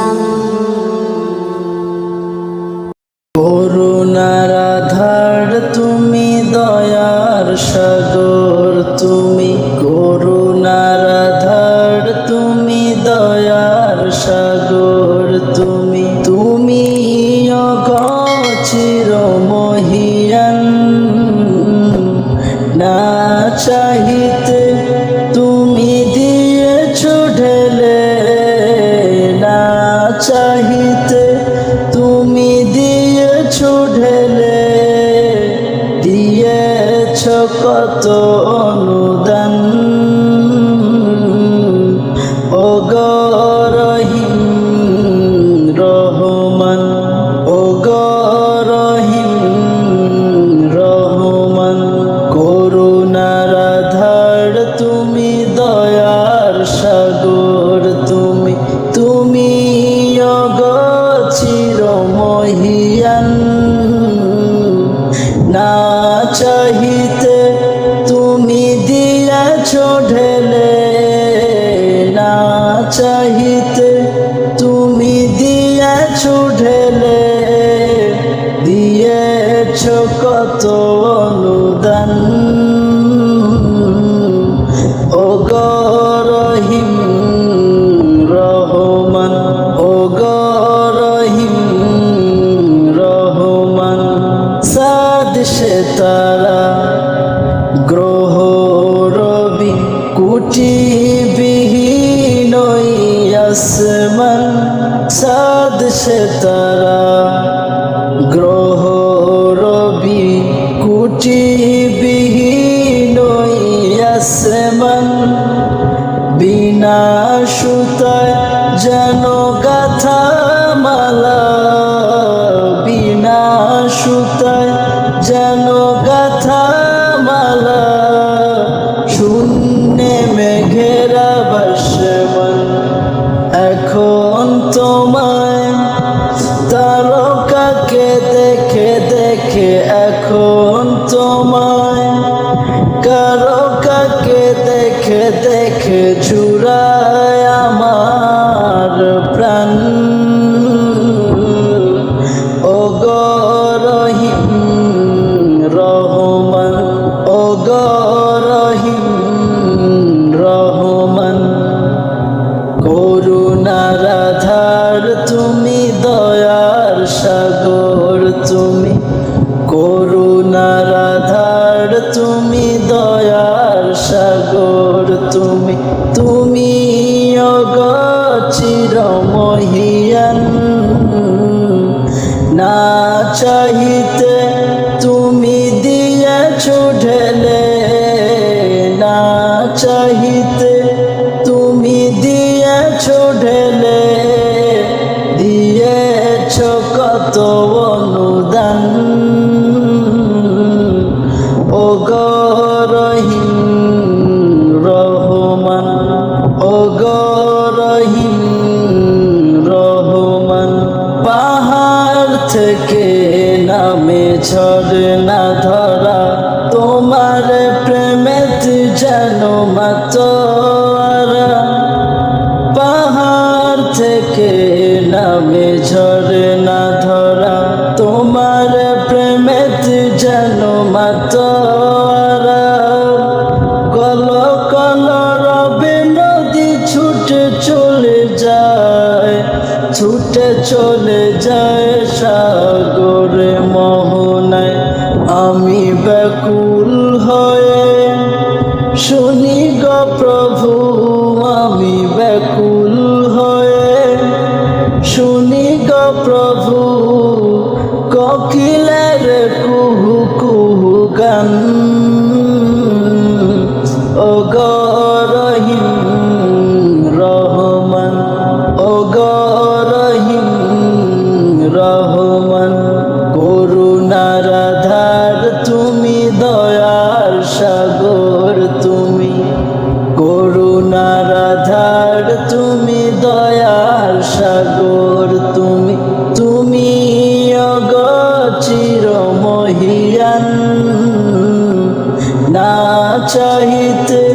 ইসলাম করুণার তুমি দয়ার সাগর তুমি করুণারাধার তুমি দয়ার সাগর তুমি তুমি অগচির 等 সুতায় যেন গাথা মালা, শূন্যে মেঘেরা বাসমান এখন তোমায় তারকাকে দেখে দেখে এখন তোমায় কারও কাকে দেখে দেখে জুড়ায় আমার তুমি তুমি অগচির মহিয়ান না চাহিতে তুমি দিয়েছ ঢেলে, না চাহিতে তুমি দিয়েছ ঢেলে, দিয়েছ কত অনুদান গরহিম রহমান পাহাড় থেকে নামে ঝরনা ধরা তোমার প্রেমেতে যেন মাতোয়ারা যায়, ছুটে চলে যায় সাগরে মোহনায়। আমি ব্যাকুল হয়ে শুনি গ প্রভু, আমি ব্যাকুল হয়ে শুনি গো প্রভু, কোকিলের কুহু কুহু গান। না চাহিতে